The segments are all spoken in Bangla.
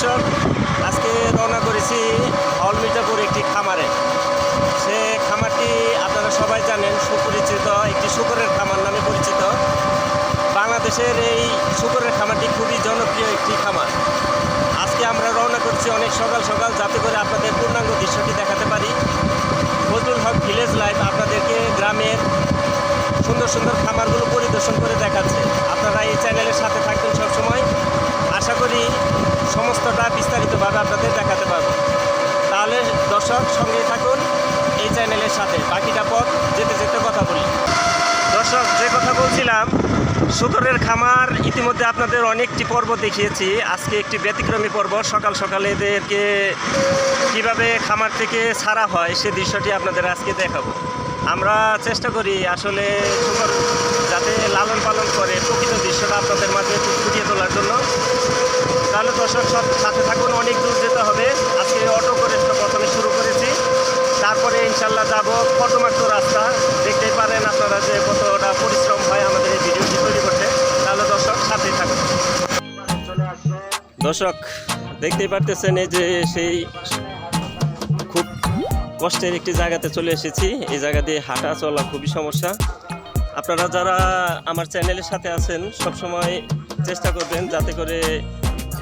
দর্শক আজকে রওনা করেছি হল মির্জাপুর একটি খামারে। সে খামারটি আপনারা সবাই জানেন, সুপরিচিত, একটি শুকরের খামার নামে পরিচিত। বাংলাদেশের এই শুকরের খামারটি খুবই জনপ্রিয় একটি খামার। আজকে আমরা রওনা করছি অনেক সকাল সকাল যাতে করে আপনাদের পূর্ণাঙ্গ দৃশ্যটি দেখাতে পারি। ফজলুল হক ভিলেজ লাইফ আপনাদেরকে গ্রামের সুন্দর সুন্দর খামারগুলো পরিদর্শন করে দেখাচ্ছে। আপনারা এই চ্যানেলের সাথে থাকবেন। সমস্তটা বিস্তারিতভাবে আপনাদের দেখাতে পারব। তাহলে দর্শক সঙ্গে থাকুন এই চ্যানেলের সাথে। বাকিটা পথ যেতে যেতে কথা বলি। দর্শক, যে কথা বলছিলাম শুকরের খামার, ইতিমধ্যে আপনাদের অনেকটি পর্ব দেখিয়েছি। আজকে একটি ব্যতিক্রমী পর্ব। সকাল সকালে এদেরকে কীভাবে খামার থেকে ছাড়া হয়, সে দৃশ্যটি আপনাদের আজকে দেখাবো। আমরা চেষ্টা করি আসলে শুকর যাতে লালন পালন করে প্রকৃত দৃশ্যটা আপনাদের মাঝে ফুটিয়ে তোলার জন্য। তাহলে দর্শক সব সাথে থাকুন, অনেক দূর যেতে হবে। আজকে অটো করে প্রথমে শুরু করেছি। তারপরে ইনশাল্লাহ যাব কটমাক্ত রাস্তা। দেখতেই পারেন আপনারা যে কতটা পরিশ্রম হয় আমাদের এই ভিডিওটি তৈরি করতে। তাহলে দর্শক সাথেই থাকুন। দর্শক, দেখতেই পারতেছেন এই যে সেই খুব কষ্টের একটি জায়গাতে চলে এসেছি। এই জায়গা দিয়ে হাঁটা চলা খুবই সমস্যা। আপনারা যারা আমার চ্যানেলের সাথে আছেন, সবসময় চেষ্টা করবেন যাতে করে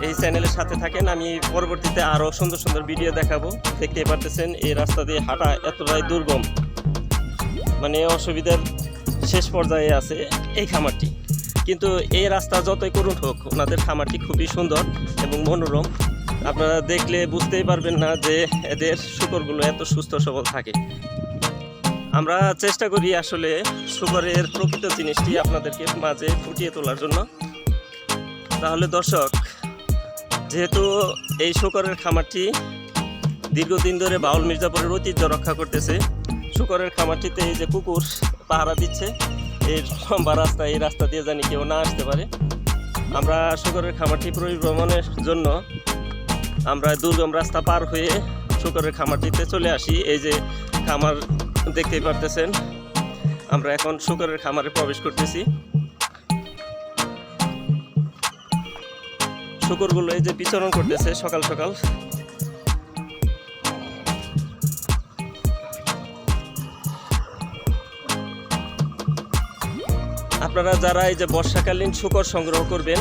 এই চ্যানেলের সাথে থাকেন, আমি পরবর্তীতে আরও সুন্দর সুন্দর ভিডিও দেখাবো। দেখতেই পারতেছেন, এই রাস্তা দিয়ে হাঁটা এতটাই দুর্গম। মানে অসুবিধার শেষ পর্যায়ে আছে এই খামারটি। কিন্তু এই রাস্তা যতই করুন হোক, ওনাদের খামারটি খুবই সুন্দর এবং মনোরম। আপনারা দেখলে বুঝতেই পারবেন না যে এদের শুকরগুলো এত সুস্থ সবল থাকে। আমরা চেষ্টা করি আসলে শুকরের প্রকৃত জিনিসটি আপনাদেরকে মাঝে ফুটিয়ে তোলার জন্য। তাহলে দর্শক যেহেতু এই শুকরের খামারটি দীর্ঘদিন ধরে বাউল মির্জাপুরের ঐতিহ্য রক্ষা করতেছে, শুকরের খামারটিতে এই যে কুকুর পাহারা দিচ্ছে এই লম্বা রাস্তা, এই রাস্তা দিয়ে জানি কেউ না আসতে পারে। আমরা শুকরের খামারটি পরিভ্রমণের জন্য আমরা দুর্গম রাস্তা পার হয়ে শুকরের খামারটিতে চলে আসি। এই যে খামার দেখতেই পারতেছেন, আমরা এখন শুকরের খামারে প্রবেশ করতেছি। শুকরগুলো এই যে বিচরণ করতেছে সকাল সকাল। আপনারা যারা এই যে বর্ষাকালীন শুকর সংগ্রহ করবেন,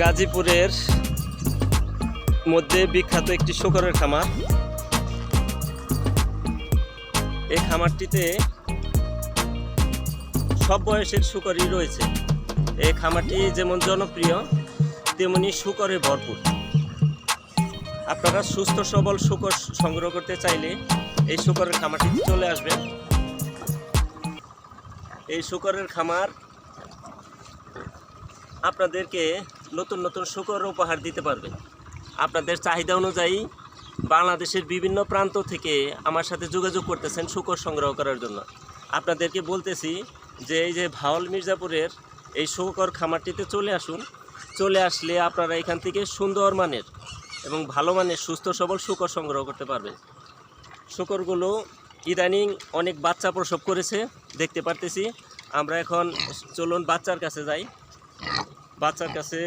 গাজীপুরের মধ্যে বিখ্যাত একটি শুকরের খামার। এই খামারটিতে সব বয়সের শুকরই রয়েছে। এই খামারটি যেমন জনপ্রিয় তেমনি শুকরে ভরপুর। আপনারা সুস্থ, সবল শুকর সংগ্রহ করতে চাইলে এই শুকরের খামারটিতে চলে আসবেন। এই শুকরের খামার আপনাদেরকে নতুন নতুন শুকর উপহার দিতে পারবে। আপনাদের চাহিদা অনুযায়ী বাংলাদেশের বিভিন্ন প্রান্ত থেকে আমার সাথে যোগাযোগ করতেছেন শুকর সংগ্রহ করার জন্য। আপনাদেরকে বলতেছি যে, এই যে ভাওয়াল মির্জাপুরের এই শুকর খামারটিতে চলে আসুন। চলে আসলে আপনারা এখান থেকে সুন্দর মানের এবং ভালো মানের সুস্থ, সবল শুকর সংগ্রহ করতে পারবেন। শুকরগুলো ইদানিং অনেক বাচ্চা প্রসব করেছে, দেখতে পারতেছি। আমরা এখন চলুন বাচ্চার কাছে যাই। বাচ্চার কাছে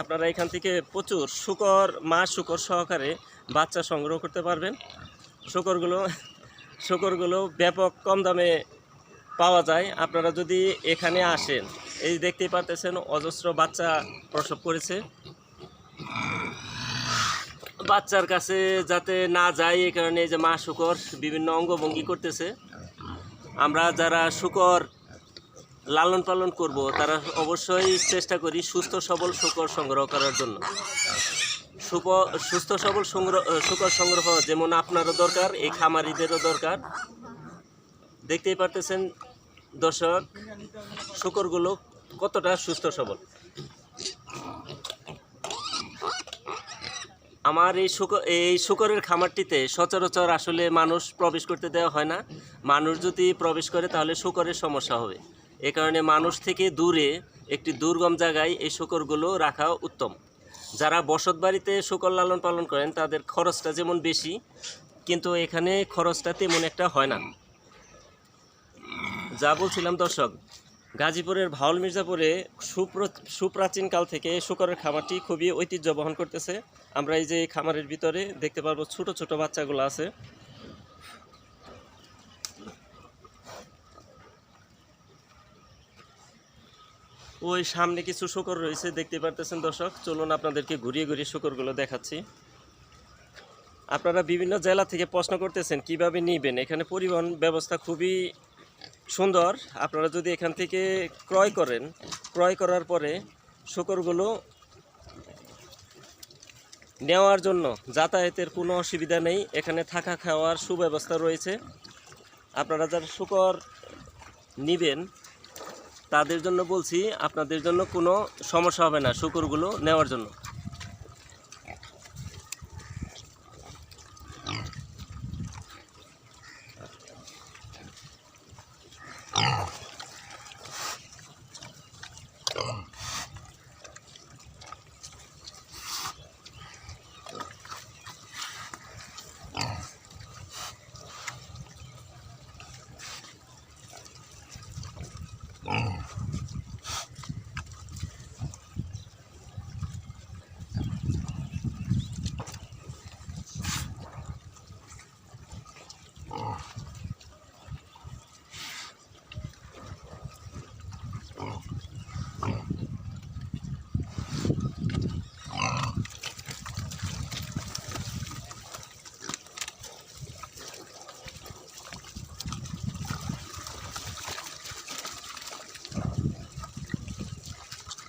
আপনারা এখান থেকে প্রচুর শুকর, মা শুকর সহকারে বাচ্চা সংগ্রহ করতে পারবেন। শুকরগুলো শুকরগুলো ব্যাপক কম দামে পাওয়া যায়। আপনারা যদি এখানে আসেন এই দেখতেই পারতেছেন, অজস্র বাচ্চা প্রসব করেছে। বাচ্চার কাছে যাতে না যায় এই কারণে যে মা শুকর বিভিন্ন অঙ্গভঙ্গি করতেছে। আমরা যারা শুকর লালন পালন করব, তারা অবশ্যই চেষ্টা করি সুস্থ সবল শুকর সংগ্রহ করার জন্য। সুস্থ সবল সংগ্রহ, শুকর সংগ্রহ যেমন আপনারও দরকার, এই খামারিদেরও দরকার। দেখতেই পারতেছেন দর্শক, শুকরগুলো কতটা সুস্থ সবল? আমার এই শুকর এই শুকরের খামারটিতে সচরাচর আসলে মানুষ প্রবেশ করতে দেওয়া হয় না। মানুষ যদি প্রবেশ করে তাহলে শুকরের সমস্যা হবে। এ কারণে মানুষ থেকে দূরে একটি দুর্গম জায়গায় এই শুকরগুলো রাখা উত্তম। যারা বসত বাড়িতে শুকর লালন পালন করেন তাদের খরচটা যেমন বেশি, কিন্তু এখানে খরচটা তেমন একটা হয় না। যা বলছিলাম দর্শক গাজীপুরের ভাওল মির্জাপুরে সুপ্র- সুপ্রাচীনকাল থেকে শুকরের খামারটি খুবই ঐতিহ্য বহন করতেছে। আমরা এই যে খামারের ভিতরে দেখতে পারব ছোট ছোট বাচ্চাগুলো আছে। ওই সামনে কিছু শুকর রয়েছে, দেখতে পারতেছেন দর্শক। চলুন আপনাদেরকে ঘুরিয়ে ঘুরিয়ে শুকরগুলো দেখাচ্ছি। আপনারা বিভিন্ন জেলা থেকে প্রশ্ন করতেছেন, কীভাবে নিবেন? এখানে পরিবহন ব্যবস্থা খুবই সুন্দর। আপনারা যদি এখান থেকে ক্রয় করেন, ক্রয় করার পরে শুকরগুলো নেওয়ার জন্য যাতায়াতের কোনো অসুবিধা নেই। এখানে থাকা খাওয়ার সুব্যবস্থা রয়েছে। আপনারা যারা শুকর নিবেন, তাদের জন্য বলছি, আপনাদের জন্য কোনো সমস্যা হবে না শুকরগুলো নেওয়ার জন্য।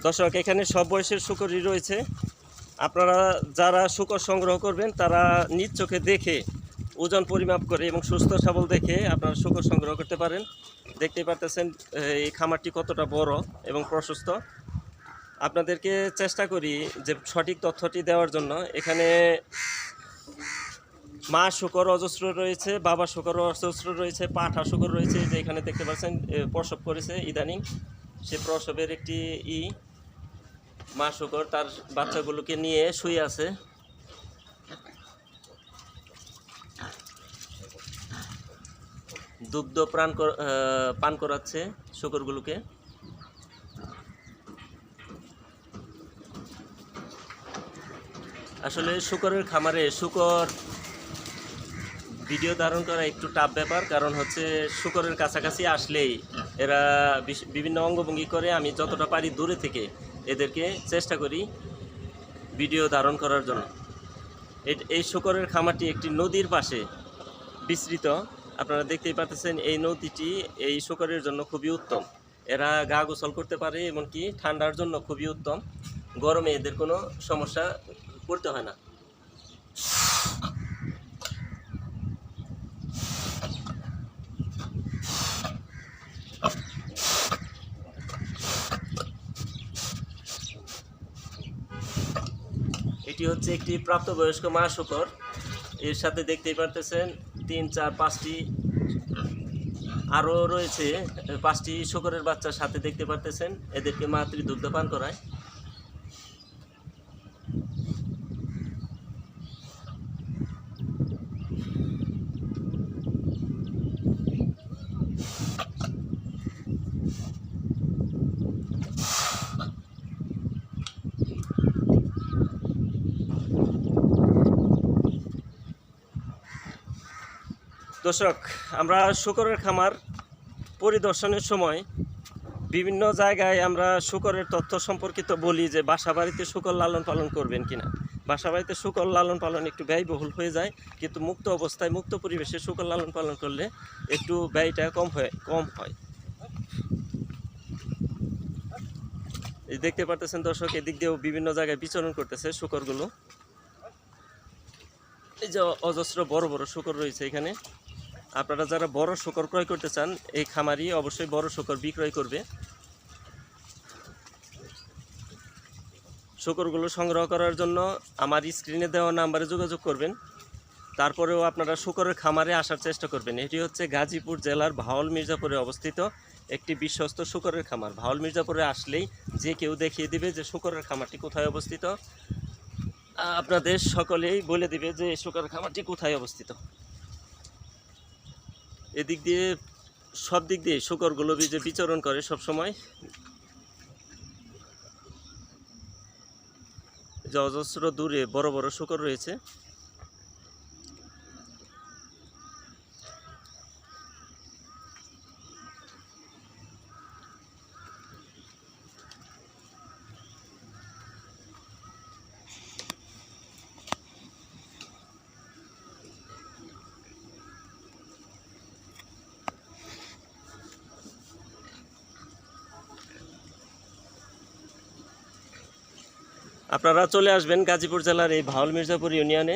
দর্শক, এখানে সব বয়সের শুকরই রয়েছে। আপনারা যারা শুকর সংগ্রহ করবেন, তারা নিজ চোখে দেখে, ওজন পরিমাপ করে এবং সুস্থ সবল দেখে আপনারা শুকর সংগ্রহ করতে পারেন। দেখতেই পারতেছেন, এই খামারটি কতটা বড় এবং প্রশস্ত। আপনাদেরকে চেষ্টা করি যে সঠিক তথ্যটি দেওয়ার জন্য। এখানে মা শুকর অজস্র রয়েছে, বাবা শুকর অজস্র রয়েছে, পাঠা শুকর রয়েছে। যে এখানে দেখতে পাচ্ছেন প্রসব করেছে, ইদানিং। সে প্রসবের একটি ই মা শুকর তার বাচ্চাগুলোকে নিয়ে শুয়ে আছে। দুগ্ধ প্রাণ পান করাচ্ছে শুকরগুলোকে। আসলে শুকরের খামারে শুকর ভিডিও ধারণ করা একটু টাফ ব্যাপার, কারণ হচ্ছে শুকরের কাছাকাছি আসলেই এরা বিভিন্ন অঙ্গভঙ্গি করে আমি যতটা পারি দূরে থেকে এদেরকে চেষ্টা করি ভিডিও ধারণ করার জন্য। এই শুকরের খামারটি একটি নদীর পাশে বিস্তৃত। আপনারা দেখতেই পাচ্ছেন এই নদীটি এই শুকরের জন্য খুবই উত্তম। এরা গা গোসল করতে পারে, এমনকি ঠান্ডার জন্য খুবই উত্তম। গরমে এদের কোনো সমস্যা করতে হয় না। এটি হচ্ছে একটি প্রাপ্তবয়স্ক মা শুকর। এর সাথে দেখতেই পারতেছেন তিন, চার, পাঁচটি আরও রয়েছে, পাঁচটি শুকরের বাচ্চার সাথে দেখতে পারতেছেন। এদেরকে মাতৃ দুগ্ধ পান করায়। দর্শক, আমরা শুকরের খামার পরিদর্শনের সময় বিভিন্ন জায়গায় আমরা শুকরের তথ্য সম্পর্কিত বলি যে বাসা বাড়িতে শুকর লালন পালন করবেন কিনা। বাসা বাড়িতে শুকর লালন পালন একটু ব্যয়বহুল হয়ে যায়, কিন্তু মুক্ত অবস্থায় মুক্ত পরিবেশে শুকর লালন পালন করলে একটু ব্যয়টা কম হয় কম হয়। এই দেখতে পারতেছেন দর্শক, এদিক দিয়েও বিভিন্ন জায়গায় বিচরণ করতেছে শুকরগুলো। এই যে অজস্র বড় বড় শুকর রয়েছে এখানে। আপনারা যারা বড় শুকর ক্রয় করতে চান, এই খামারি অবশ্যই বড় শুকর বিক্রয় করবে। শুকরগুলো সংগ্রহ করার জন্য আমার স্ক্রিনে দেওয়া নাম্বারে যোগাযোগ করবেন। তারপরেও আপনারা শুকরের খামারে আসার চেষ্টা করবেন। এটি হচ্ছে গাজীপুর জেলার ভাওল মির্জাপুরে অবস্থিত একটি বিশ্বস্ত শুকরের খামার। ভাওল মির্জাপুরে আসলেই যে কেউ দেখিয়ে দিবে যে শুকরের খামারটি কোথায় অবস্থিত। আপনাদের সকলেই বলে দিবে যে এই শুকরের খামারটি কোথায় অবস্থিত। এদিক দিয়ে, সব দিক দিয়ে শুকরগুলো যে বিচরণ করে সব সময় যে অজস্র দূরে বড় বড় শুকর রয়েছে। আপনারা চলে আসবেন গাজীপুর জেলার এই ভাওল মির্জাপুর ইউনিয়নে।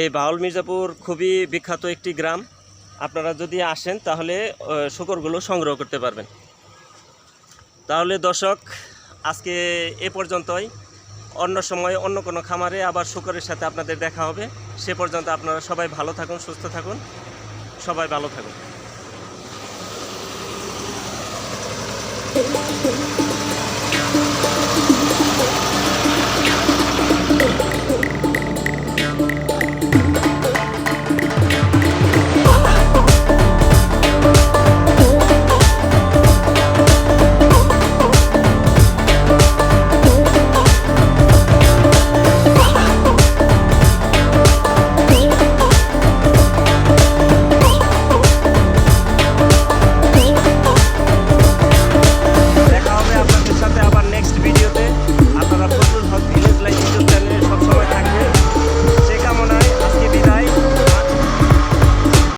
এই ভাওল মির্জাপুর খুবই বিখ্যাত একটি গ্রাম। আপনারা যদি আসেন, তাহলে শুকরগুলো সংগ্রহ করতে পারবেন। তাহলে দর্শক, আজকে এ পর্যন্তই। অন্য সময় অন্য কোনো খামারে আবার শুকরের সাথে আপনাদের দেখা হবে। সে পর্যন্ত আপনারা সবাই ভালো থাকুন, সুস্থ থাকুন। সবাই ভালো থাকুন।